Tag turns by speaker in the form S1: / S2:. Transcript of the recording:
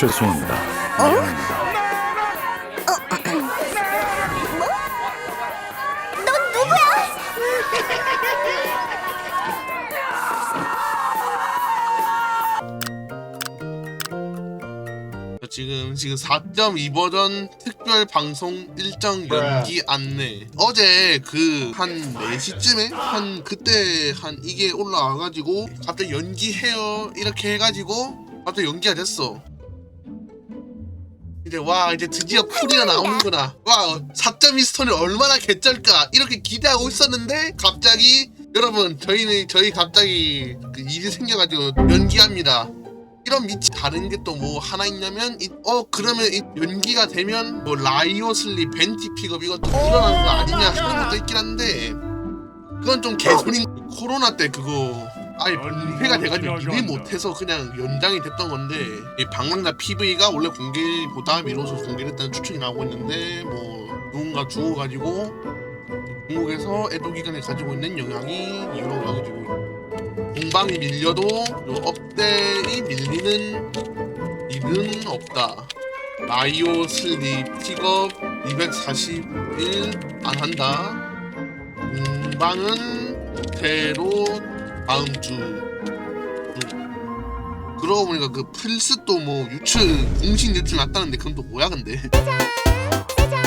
S1: 죄송합니다. 미안합니다.
S2: 넌 누구야?
S3: 지금 지금 4.2 버전 특별 방송 일정 연기 안내. 어제 그 한 4시쯤에 한 그때 한 이게 올라와가지고 갑자기 연기해요 이렇게 해가지고 갑자기 연기가 됐어. 이제 와 이제 드디어 풀이가 나오는구나. 와 4.2 스토리 얼마나 개쩔까 이렇게 기대하고 있었는데 갑자기 여러분 저희는 저희 갑자기 그 일이 생겨가지고 연기합니다. 이런 밑이 다른 게 또 뭐 하나 있냐면 이- 어 그러면 이 연기가 되면 뭐 라이오 슬립 벤티 픽업 이거 또 일어나는 거 아니냐 그런 것도 있긴 한데 그건 좀 개소린 코로나 때 그거 아예 분폐가 돼가지고 일을 못해서 그냥 연장이 됐던 건데 이 방랑자 PV가 원래 공개보다 미뤄서 공개됐다는 추측이 나오고 있는데 뭐 누군가 죽어가지고 중국에서 애도 기간에 가지고 있는 영향이 이유로 가지고 공방이 밀려도 요 업대이 밀리는 일은 없다. 라이오 슬립 픽업 241 안 한다. 공방은 대로 다음 주. 음. 그러고 보니까 그 플스 또 뭐 유출 공식 유출 났다는데 그건 또 뭐야 근데? 짜잔, 짜잔.